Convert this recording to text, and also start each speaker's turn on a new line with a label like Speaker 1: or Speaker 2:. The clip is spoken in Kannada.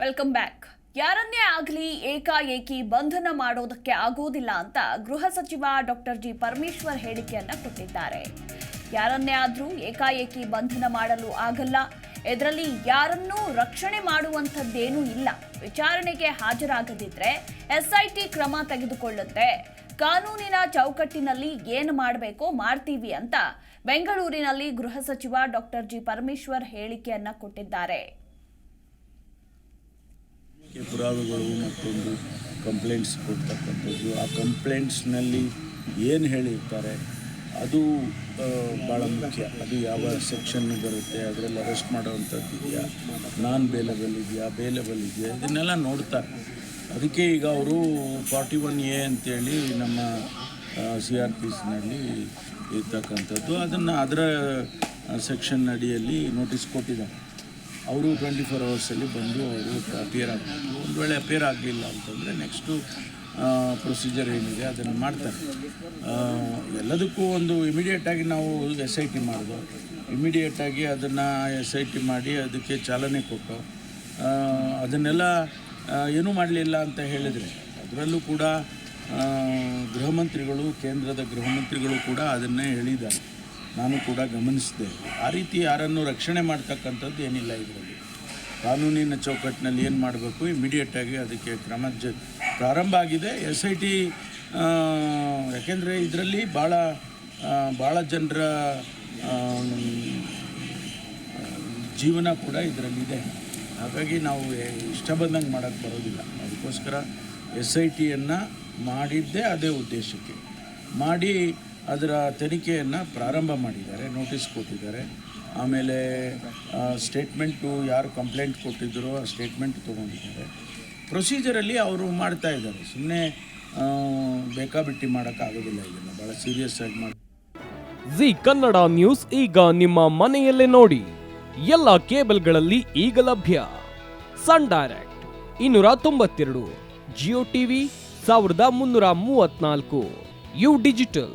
Speaker 1: ವೆಲ್ಕಮ್ ಬ್ಯಾಕ್ ಯಾರನ್ನೇ ಆಗಲಿ ಏಕಾಏಕಿ ಬಂಧನ ಮಾಡೋದಕ್ಕೆ ಆಗೋದಿಲ್ಲ ಅಂತ ಗೃಹ ಸಚಿವ ಡಾಕ್ಟರ್ ಜಿ ಪರಮೇಶ್ವರ್ ಹೇಳಿಕೆಯನ್ನ ಕೊಟ್ಟಿದ್ದಾರೆ. ಯಾರನ್ನೇ ಆದರೂ ಏಕಾಏಕಿ ಬಂಧನ ಮಾಡಲು ಆಗಲ್ಲ. ಇದರಲ್ಲಿ ಯಾರನ್ನೂ ರಕ್ಷಣೆ ಮಾಡುವಂಥದ್ದೇನೂ ಇಲ್ಲ. ವಿಚಾರಣೆಗೆ ಹಾಜರಾಗದಿದ್ರೆ ಎಸ್ಐಟಿ ಕ್ರಮ ತೆಗೆದುಕೊಳ್ಳುತ್ತೆ. ಕಾನೂನಿನ ಚೌಕಟ್ಟಿನಲ್ಲಿ ಏನು ಮಾಡಬೇಕೋ ಮಾಡ್ತೀವಿ ಅಂತ ಬೆಂಗಳೂರಿನಲ್ಲಿ ಗೃಹ ಸಚಿವ ಡಾಕ್ಟರ್ ಜಿ ಪರಮೇಶ್ವರ್ ಹೇಳಿಕೆಯನ್ನ ಕೊಟ್ಟಿದ್ದಾರೆ.
Speaker 2: ಪುರಾವೆಗಳು ಮತ್ತೊಂದು ಕಂಪ್ಲೇಂಟ್ಸ್ ಕೊಡ್ತಕ್ಕಂಥದ್ದು. ಆ ಕಂಪ್ಲೇಂಟ್ಸ್ನಲ್ಲಿ ಏನು ಹೇಳಿರ್ತಾರೆ? ಅದು ಭಾಳ ಮುಖ್ಯ. ಅದು ಯಾವ ಸೆಕ್ಷನ್ ಬರುತ್ತೆ, ಅದರಲ್ಲಿ ಅರೆಸ್ಟ್ ಮಾಡೋವಂಥದ್ದು ಇದೆಯಾ? ನಾನ್ ಬೇಲೆಬಲ್ ಇದೆಯಾ? ಬೇಲೆಬಲ್ ಇದೆಯಾ? ಇದನ್ನೆಲ್ಲ ನೋಡ್ತಾರೆ. ಅದಕ್ಕೆ ಈಗ ಅವರು ಫಾರ್ಟಿ ಒನ್ ಎ ಅಂತೇಳಿ ನಮ್ಮ ಸಿ ಆರ್ ಪಿ ಸಿನಲ್ಲಿ ಇರ್ತಕ್ಕಂಥದ್ದು. ಅದನ್ನು ಅದರ ಸೆಕ್ಷನ್ ಅಡಿಯಲ್ಲಿ ನೋಟಿಸ್ ಕೊಟ್ಟಿದ್ದಾರೆ. ಅವರು ಟ್ವೆಂಟಿ ಫೋರ್ ಅವರ್ಸಲ್ಲಿ ಬಂದು ಅವರು ಅಪಿಯರ್ ಆಗಬೇಕು. ಒಂದು ವೇಳೆ ಅಪಿಯರ್ ಆಗಲಿಲ್ಲ ಅಂತಂದರೆ ನೆಕ್ಸ್ಟು ಪ್ರೊಸೀಜರ್ ಏನಿದೆ ಅದನ್ನು ಮಾಡ್ತಾರೆ. ಎಲ್ಲದಕ್ಕೂ ಒಂದು ಇಮಿಡಿಯೇಟಾಗಿ ನಾವು ಎಸ್ ಐ ಟಿ ಮಾಡೋದು. ಇಮಿಡಿಯೇಟಾಗಿ ಅದನ್ನು ಎಸ್ ಐ ಟಿ ಮಾಡಿ ಅದಕ್ಕೆ ಚಾಲನೆ ಕೊಟ್ಟು ಅದನ್ನೆಲ್ಲ ಏನೂ ಮಾಡಲಿಲ್ಲ ಅಂತ ಹೇಳಿದರೆ ಅದರಲ್ಲೂ ಕೂಡ ಗೃಹ ಮಂತ್ರಿಗಳು, ಕೇಂದ್ರದ ಗೃಹ ಮಂತ್ರಿಗಳು ಕೂಡ ಅದನ್ನೇ ಹೇಳಿದ್ದಾರೆ. ನಾನು ಕೂಡ ಗಮನಿಸಿದೆ. ಆ ರೀತಿ ಯಾರನ್ನು ರಕ್ಷಣೆ ಮಾಡ್ತಕ್ಕಂಥದ್ದು ಏನಿಲ್ಲ ಇದರಲ್ಲಿ. ಕಾನೂನಿನ ಚೌಕಟ್ಟಿನಲ್ಲಿ ಏನು ಮಾಡಬೇಕು? ಇಮಿಡಿಯೇಟಾಗಿ ಅದಕ್ಕೆ ಕ್ರಮ ಜ, ಪ್ರಾರಂಭ ಆಗಿದೆ. ಎಸ್ ಐ ಟಿ ಯಾಕೆಂದರೆ ಇದರಲ್ಲಿ ಭಾಳ ಭಾಳ ಜನರ ಜೀವನ ಕೂಡ ಇದರಲ್ಲಿದೆ. ಹಾಗಾಗಿ ನಾವು ಇಷ್ಟ ಬಂದಂಗೆ ಮಾಡೋಕ್ಕೆ ಬರೋದಿಲ್ಲ. ಅದಕ್ಕೋಸ್ಕರ ಎಸ್ ಐ ಟಿಯನ್ನು ಮಾಡಿದ್ದೇ ಅದೇ ಉದ್ದೇಶಕ್ಕೆ. ಮಾಡಿ ಅದರ ತನಿಖೆಯನ್ನು ಪ್ರಾರಂಭ ಮಾಡಿದ್ದಾರೆ ನೋಟಿಸ್ ಕೊಟ್ಟಿದ್ದಾರೆ. ಆಮೇಲೆ ಸ್ಟೇಟ್ಮೆಂಟು ಯಾರು ಕಂಪ್ಲೇಂಟ್ ಕೊಟ್ಟಿದ್ದರೋ ಆ ಸ್ಟೇಟ್ಮೆಂಟ್ ತೊಗೊಂಡಿದ್ದಾರೆ. ಪ್ರೊಸೀಜರಲ್ಲಿ ಅವರು ಮಾಡ್ತಾ ಇದ್ದಾರೆ. ಸುಮ್ಮನೆ ಬೇಕಾಬಿಟ್ಟಿ ಮಾಡೋಕ್ಕಾಗೋದಿಲ್ಲ ಇದನ್ನು. ಭಾಳ ಸೀರಿಯಸ್ ಆಗಿ ಮಾಡಿ
Speaker 3: ಜಿ ಕನ್ನಡ ನ್ಯೂಸ್ ಈಗ ನಿಮ್ಮ ಮನೆಯಲ್ಲೇ ನೋಡಿ. ಎಲ್ಲ ಕೇಬಲ್ಗಳಲ್ಲಿ ಈಗ ಲಭ್ಯ. ಸನ್ ಡೈರೆಕ್ಟ್ ಇನ್ನೂರ ತೊಂಬತ್ತೆರಡು, ಜಿಯೋ ಟಿವಿ ಸಾವಿರದ ಮುನ್ನೂರ ಮೂವತ್ನಾಲ್ಕು ಯು ಡಿಜಿಟಲ್.